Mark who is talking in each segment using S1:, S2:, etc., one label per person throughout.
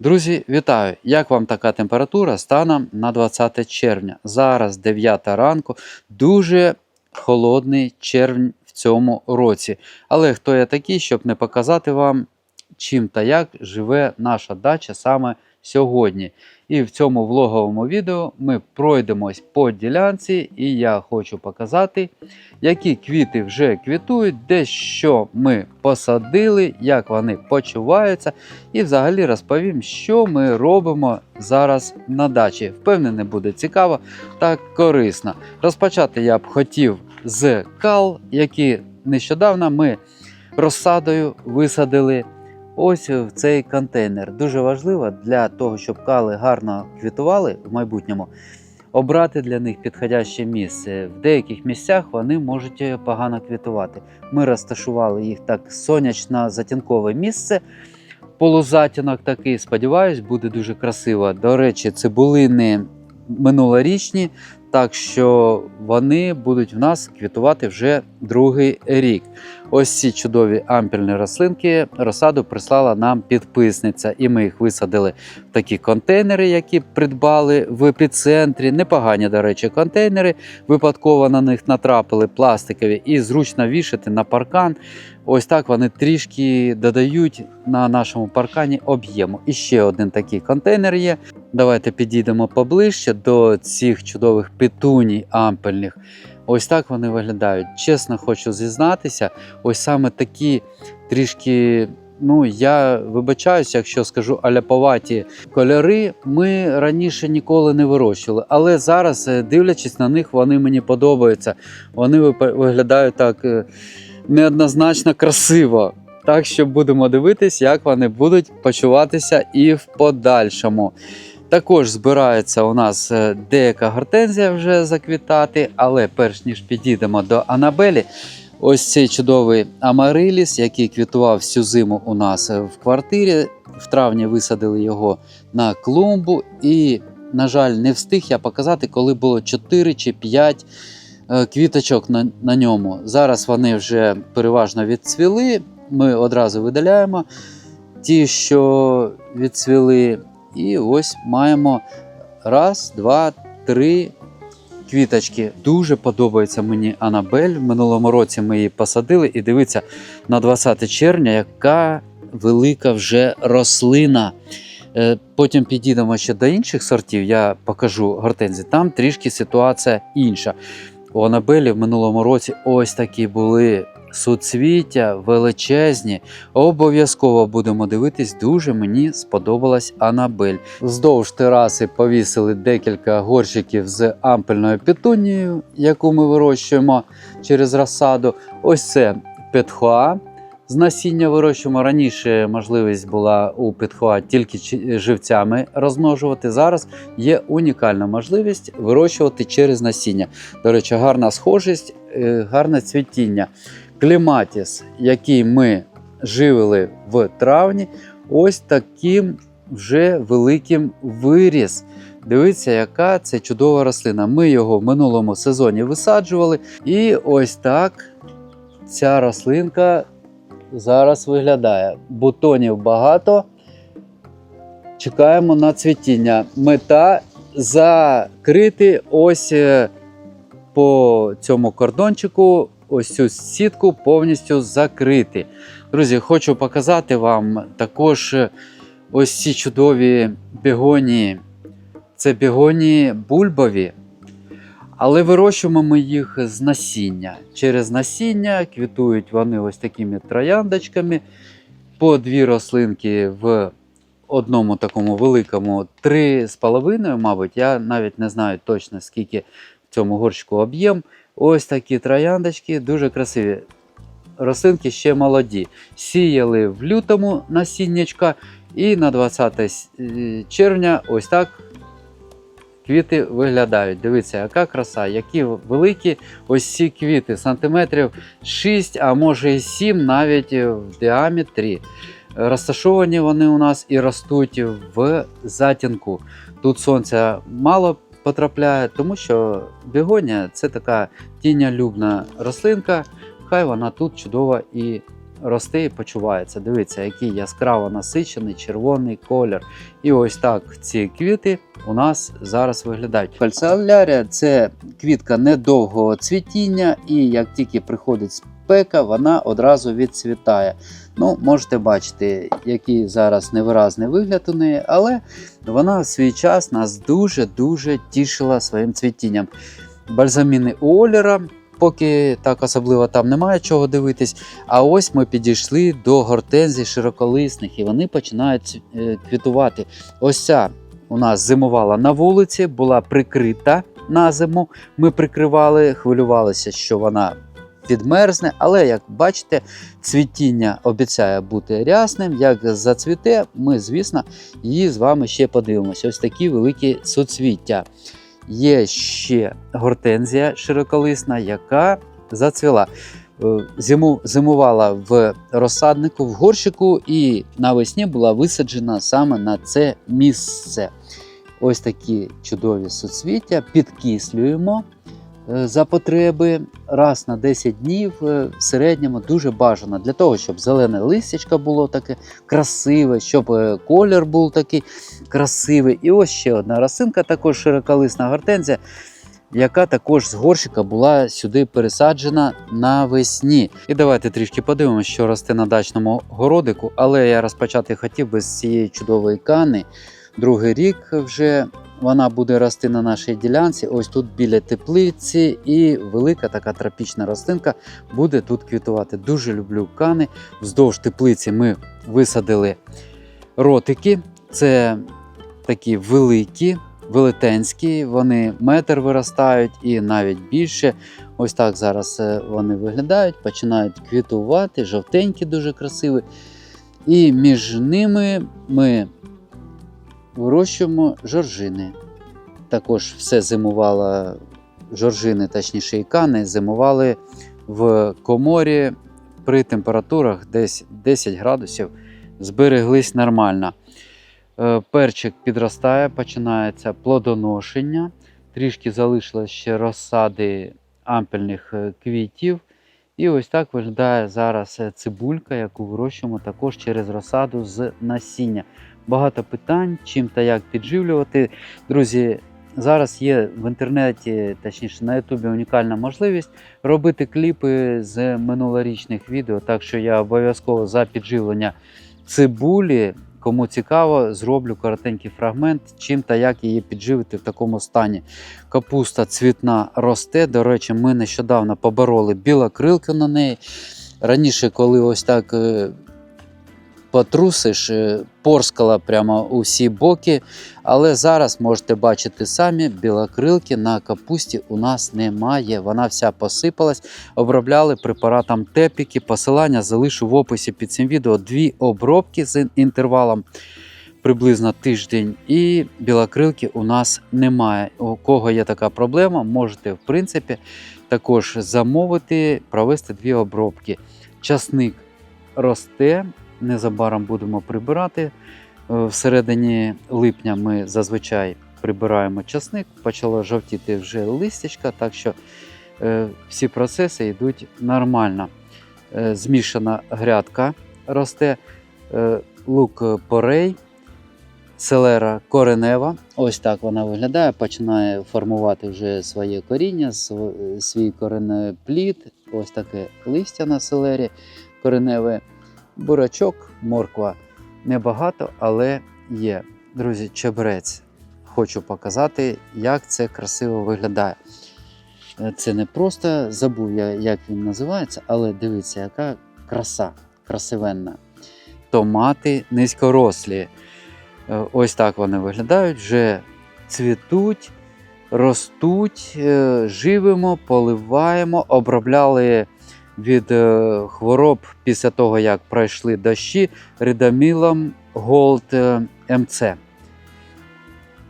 S1: Друзі, вітаю! Як вам така температура станом на 20 червня? Зараз 9 ранку, дуже холодний червень в цьому році. Але хто я такий, щоб не показати вам, чим та як живе наша дача саме сьогодні. І в цьому влоговому відео ми пройдемось по ділянці, і я хочу показати, які квіти вже квітують, де що ми посадили, як вони почуваються. І взагалі розповім, що ми робимо зараз на дачі. Впевнений, буде цікаво та корисно. Розпочати я б хотів з кал, які нещодавно ми розсадою висадили ось в цей контейнер. Дуже важливо для того, щоб кали гарно квітували в майбутньому. Обрати для них підходяще місце. В деяких місцях вони можуть погано квітувати. Ми розташували їх так сонячно затінкове місце. Полузатінок такий, сподіваюсь, буде дуже красиво. До речі, цибулини минулорічні, так що вони будуть в нас квітувати вже другий рік. Ось ці чудові ампельні рослинки розсаду прислала нам підписниця, і ми їх висадили в такі контейнери, які придбали в епіцентрі. Непогані, до речі, контейнери. Випадково на них натрапили пластикові і зручно вішати на паркан. Ось так вони трішки додають на нашому паркані об'єму. І ще один такий контейнер є. Давайте підійдемо поближче до цих чудових петуній ампельних. Ось так вони виглядають. Чесно хочу зізнатися, ось саме такі трішки. Ну, я вибачаюся, якщо скажу аляповаті кольори. Ми раніше ніколи не вирощували, але зараз, е, дивлячись на них, вони мені подобаються. Вони виглядають так е, неоднозначно красиво. Так що будемо дивитись, як вони будуть почуватися і в подальшому. Також збирається у нас е, деяка гортензія вже заквітати, але перш ніж підійдемо до Анабелі, ось цей чудовий амариліс, який квітував всю зиму у нас е, в квартирі. В травні висадили його на клумбу, і, на жаль, не встиг я показати, коли було 4 чи 5 е, квіточок на, на ньому. Зараз вони вже переважно відцвіли. Ми одразу видаляємо ті, що відцвіли. І ось маємо раз, два, три квіточки. Дуже подобається мені Анабель. В минулому році ми її посадили. І дивіться, на 20 червня, яка велика вже рослина. Е, Потім підійдемо ще до інших сортів, я покажу гортензії. Там трішки ситуація інша. У Анабелі в минулому році ось такі були суцвіття величезні. Обов'язково будемо дивитись. Дуже мені сподобалась Анабель. Вздовж тераси повісили декілька горщиків з ампельною петунією, яку ми вирощуємо через розсаду. Ось це петхоа. З насіння вирощуємо раніше можливість була у петхоа тільки живцями розмножувати. Зараз є унікальна можливість вирощувати через насіння. До речі, гарна схожість, е, гарне цвітіння. Кліматіс, який ми живили в травні, ось таким вже великим виріс. Дивіться, яка це чудова рослина. Ми його в минулому сезоні висаджували. І ось так ця рослинка зараз виглядає. Бутонів багато. Чекаємо на цвітіння. Мета закрити ось е, по цьому кордончику ось цю сітку повністю закрити. Друзі, хочу показати вам також е, ось ці чудові бігонії. Це бігонії бульбові. Але вирощуємо ми їх з насіння. Через насіння квітують вони ось такими трояндочками. По дві рослинки в одному такому великому, три з половиною, мабуть. Я навіть не знаю точно, скільки в цьому горщику об'єм. Ось такі трояндочки, дуже красиві. Рослинки ще молоді. Сіяли в лютому насіннячка, і на 20 е, червня ось так квіти виглядають. Дивіться, яка краса, які великі ось ці квіти, сантиметрів 6, а може і 7 навіть в діаметрі. Розташовані вони у нас і ростуть в затінку. Тут сонця мало потрапляє, тому що бігонія це така тінялюбна рослинка. Хай вона тут чудово і росте і почувається. Дивіться, який яскраво насичений червоний колір. І ось так ці квіти у нас зараз виглядають. Фальсалярія це квітка недовгого цвітіння, і як тільки приходить спека, вона одразу відцвітає. Ну, можете бачити, який зараз невиразний вигляд у неї, але вона в свій час нас дуже-дуже тішила своїм цвітінням. Бальзаміни Уоллера, поки так особливо там немає чого дивитись. А ось ми підійшли до гортензій широколисних, і вони починають е, квітувати. Ось ця у нас зимувала на вулиці, була прикрита на зиму. Ми прикривали, хвилювалися, що вона підмерзне, але як бачите, цвітіння обіцяє бути рясним. Як зацвіте, ми, звісно, її з вами ще подивимося. Ось такі великі суцвіття. Є ще гортензія широколисна, яка зацвіла. Е, Зиму, зимувала в розсаднику в горщику і навесні була висаджена саме на це місце. Ось такі чудові суцвіття підкислюємо за потреби раз на 10 днів е, в середньому дуже бажано для того, щоб зелене листячко було таке красиве, щоб е, колір був такий красивий. І ось ще одна рослинка, також широколисна гортензія, яка також з горщика була сюди пересаджена навесні. І давайте трішки подивимося, що росте на дачному городику. Але я розпочати хотів би з цієї чудової кани. Другий рік вже вона буде рости на нашій ділянці. Ось тут біля теплиці, і велика така тропічна рослинка буде тут квітувати. Дуже люблю кани. Вздовж теплиці ми висадили ротики. Це такі великі, велетенські, вони метр виростають і навіть більше. Ось так зараз е, вони виглядають, починають квітувати, жовтенькі, дуже красиві. І між ними ми вирощуємо жоржини. Також все зимувало, жоржини, точніше і кани, зимували в коморі при температурах десь 10 градусів, збереглись нормально. Е, Перчик підростає, починається плодоношення. Трішки залишилось ще розсади ампельних е, квітів. І ось так виглядає зараз е, цибулька, яку вирощуємо також через розсаду з насіння. Багато питань, чим та як підживлювати. Друзі, зараз є в інтернеті, точніше на Ютубі унікальна можливість робити кліпи з минулорічних відео. Так що я обов'язково за підживлення цибулі. Кому цікаво, зроблю коротенький фрагмент, чим та як її підживити в такому стані. Капуста цвітна росте. До речі, ми нещодавно побороли білокрилки на неї. Раніше, коли ось так е, потрусиш, е, порскала прямо у всі боки. Але зараз можете бачити самі, білокрилки на капусті у нас немає. Вона вся посипалась. Обробляли препаратом тепіки. Посилання залишу в описі під цим відео дві обробки з інтервалом. Приблизно тиждень, і білокрилки у нас немає. У кого є така проблема, можете в принципі також замовити, провести дві обробки. Часник росте, незабаром будемо прибирати. Е, Всередині липня ми зазвичай прибираємо часник, почало жовтіти вже листячка, так що е, всі процеси йдуть нормально. Е, Змішана грядка росте, лук порей, селера коренева. Ось так вона виглядає, починає формувати вже своє коріння, св- свій коренеплід. Ось таке листя на селері кореневе, бурачок, морква. Небагато, але є. Друзі, чебрець. Хочу показати, як це красиво виглядає. Е, Це не просто забув я, як він називається, але дивіться, яка краса, красивенна. Томати низькорослі. Е, Ось так вони виглядають, вже цвітуть, ростуть, е, живемо, поливаємо, обробляли від е, хвороб після того, як пройшли дощі ридамілом Gold е, МЦ. Е,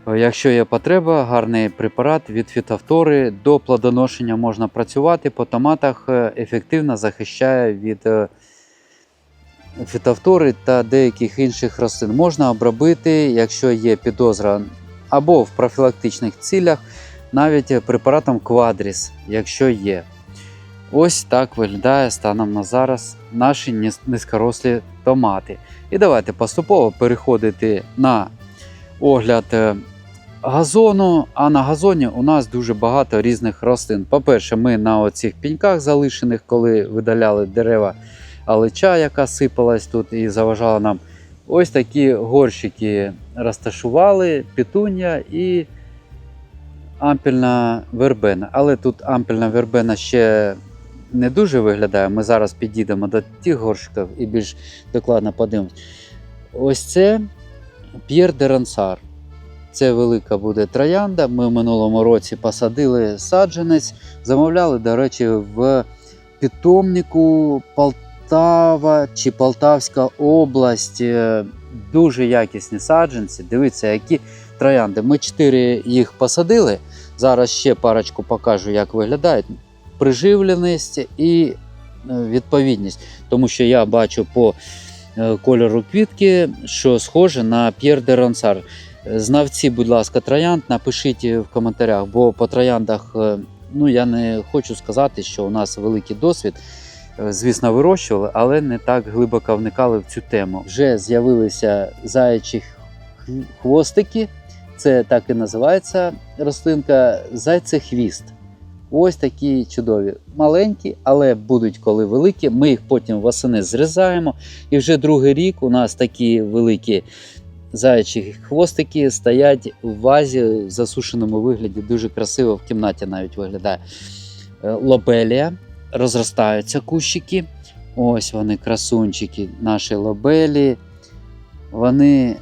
S1: Якщо є потреба, гарний препарат від фітофтори до плодоношення можна працювати по томатах, ефективно захищає від фітофтори та деяких інших рослин. Можна обробити, якщо є підозра, або в профілактичних цілях, навіть препаратом Quadris, якщо є. Ось так виглядає станом на зараз наші низькорослі томати. І давайте поступово переходити на огляд е, газону. А на газоні у нас дуже багато різних рослин. По-перше, ми на оцих піньках залишених, коли видаляли дерева алича, яка сипалась тут і заважала нам. Ось такі горщики розташували, петунія і ампельна вербена. Але тут ампельна вербена ще не дуже виглядає. Ми зараз підійдемо до тих горщиків і більш докладно подивимось. Ось це П'єр де Рансар. Це велика буде троянда. Ми в минулому році посадили саджанець, замовляли, до речі, в питомнику Полтава чи Полтавська область. Е, Дуже якісні саджанці. Дивіться, які троянди. Ми чотири їх посадили. Зараз ще парочку покажу, як виглядають. Приживленість і е, відповідність. Тому що я бачу по е, кольору квітки, що схоже на П'єр де Ронсар. Знавці, будь ласка, троянд, напишіть в коментарях, бо по трояндах е, ну, я не хочу сказати, що у нас великий досвід. Е, Звісно, вирощували, але не так глибоко вникали в цю тему. Вже з'явилися заячі хвостики. Це так і називається рослинка зайцехвіст. Ось такі чудові, маленькі, але будуть коли великі. Ми їх потім восени зрізаємо. І вже другий рік у нас такі великі заячі хвостики стоять у вазі в засушеному вигляді. Дуже красиво в кімнаті навіть виглядає. Е, Лобелія, розростаються кущики. Ось вони, красунчики, наші лобелі. Вони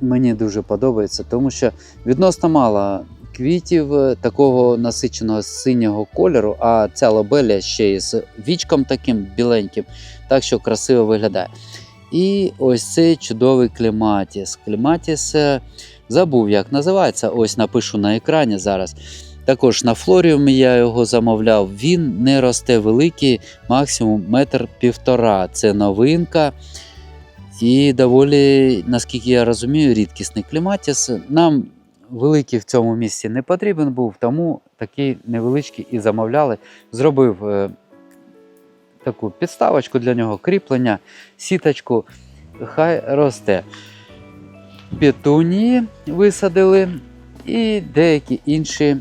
S1: мені дуже подобаються, тому що відносно мало квітів е, такого насиченого синього кольору, а ця лобелія ще й з вічком таким біленьким, так що красиво виглядає. І ось цей чудовий клематіс. Клематіс е, забув, як називається. Ось напишу на екрані зараз. Також на флоріумі я його замовляв. Він не росте великий, максимум метр півтора. Це новинка. І доволі, наскільки я розумію, рідкісний клематіс. Нам великий в цьому місці не потрібен був, тому такий невеличкий і замовляли. Зробив е, таку підставочку для нього, кріплення, сіточку. Хай росте. Петунії висадили і деякі інші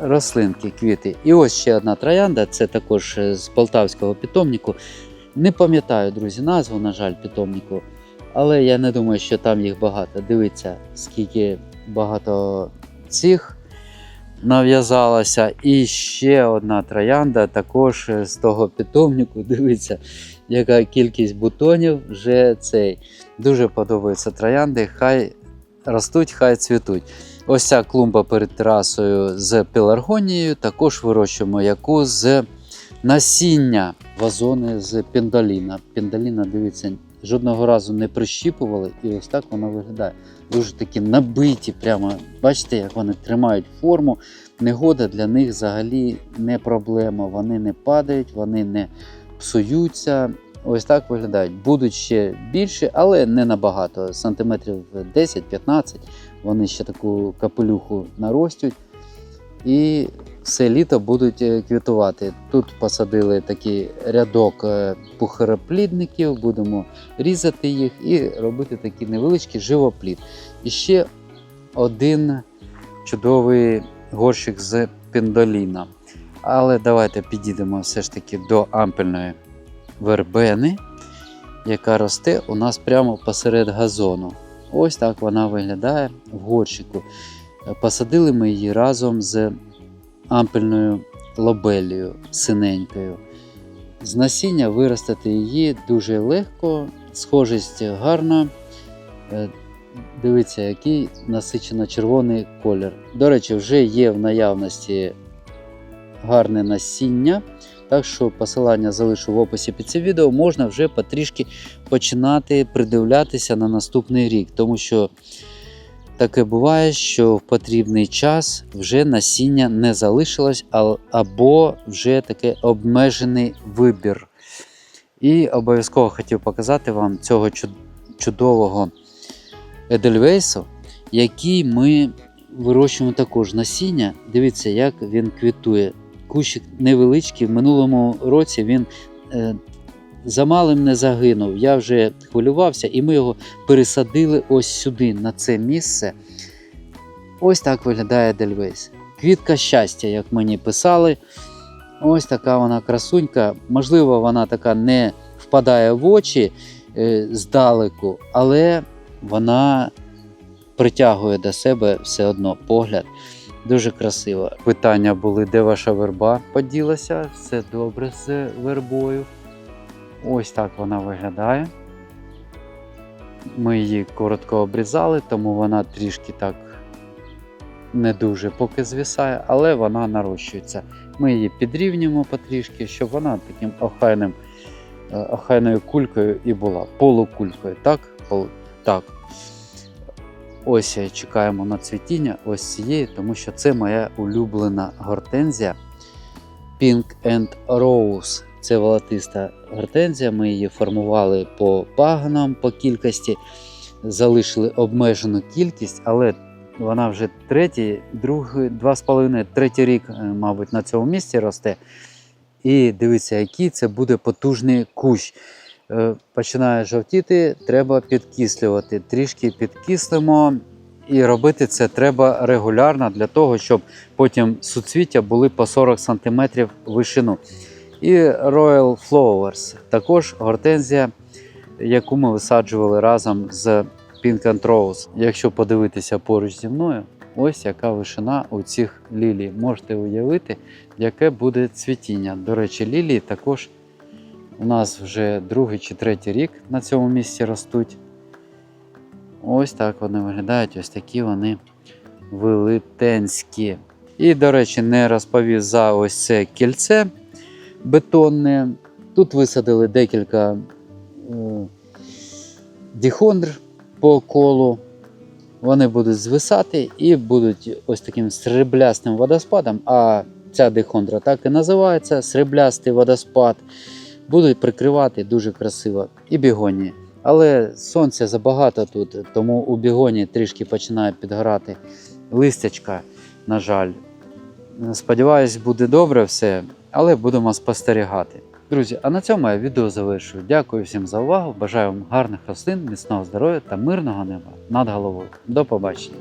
S1: рослинки, квіти. І ось ще одна троянда, це також е, з полтавського питомнику. Не пам'ятаю, друзі, назву, на жаль, питомнику. Але я не думаю, що там їх багато. Дивіться, скільки багато цих нав'язалося. І ще одна троянда, також з того питомнику. Дивіться, яка кількість бутонів вже цей. Дуже подобаються троянди. Хай ростуть, хай цвітуть. Ось ця клумба перед терасою з пеларгонією. Також вирощуємо яку з насіння вазони з пендаліна. Пендаліна, дивіться, жодного разу не прищіпували, і ось так вона виглядає. Дуже такі набиті, прямо бачите, як вони тримають форму. Негода для них взагалі не проблема. Вони не падають, вони не псуються. Ось так виглядають. Будуть ще більше, але не набагато. Сантиметрів 10-15. Вони ще таку капелюху наростють. І все літо будуть е, квітувати. Тут посадили такий рядок е, пухароплідників, будемо різати їх і робити такий невеличкий живоплід. І ще один чудовий горщик з пендоліна. Але давайте підійдемо все ж таки до ампельної вербени, яка росте у нас прямо посеред газону. Ось так вона виглядає в горщику. Посадили ми її разом з ампельною лобелією синенькою. З насіння виростити її дуже легко, схожість гарна. Е, Дивіться, який насичено червоний колір. До речі, вже є в наявності гарне насіння. Так що посилання залишу в описі під цим відео. Можна вже потрішки починати придивлятися на наступний рік, тому що таке буває, що в потрібний час вже насіння не залишилось, або вже таке обмежений вибір. І обов'язково хотів показати вам цього чудового Едельвейсу, який ми вирощуємо також насіння. Дивіться, як він квітує. Кущик невеличкий. В минулому році він е, замалим не загинув. Я вже хвилювався, і ми його пересадили ось сюди, на це місце. Ось так виглядає Дельвейс. Квітка щастя, як мені писали. Ось така вона красунька. Можливо, вона така не впадає в очі е, здалеку, але вона притягує до себе все одно погляд. Дуже красиво. Питання були, де ваша верба поділася. Все добре з вербою. Ось так вона виглядає. Ми її коротко обрізали, тому вона трішки так не дуже поки звисає, але вона нарощується. Ми її підрівнюємо потрішки, щоб вона таким охайним, е, охайною кулькою і була. Полукулькою. Так? Полу- так. Ось е, чекаємо на цвітіння ось цієї, тому що це моя улюблена гортензія Pink and Rose. Це волотиста гортензія. Ми її формували по пагонам, по кількості, залишили обмежену кількість, але вона вже третій, другий, два з половиною, третій рік, е, мабуть, на цьому місці росте. І дивіться, який це буде потужний кущ. Е, Починає жовтіти, треба підкислювати. Трішки підкислимо. І робити це треба регулярно для того, щоб потім суцвіття були по 40 см вишину. І Royal Flowers, також гортензія, яку ми висаджували разом з Pink and Rose. Якщо подивитися поруч зі мною, ось яка вишина у цих лілій. Можете уявити, яке буде цвітіння. До речі, лілії також у нас вже другий чи третій рік на цьому місці ростуть. Ось так вони виглядають, ось такі вони велетенські. І, до речі, не розповів за ось це кільце бетонне. Тут висадили декілька е, діхондр по колу. Вони будуть звисати і будуть ось таким сріблястим водоспадом. А ця дихондра так і називається сріблястий водоспад. Будуть прикривати дуже красиво і бігонії. Але сонця забагато тут, тому у бігоні трішки починає підгорати листячка, на жаль. Сподіваюсь, буде добре все, але будемо спостерігати. Друзі, а на цьому я відео завершую. Дякую всім за увагу. Бажаю вам гарних рослин, міцного здоров'я та мирного неба над головою. До побачення!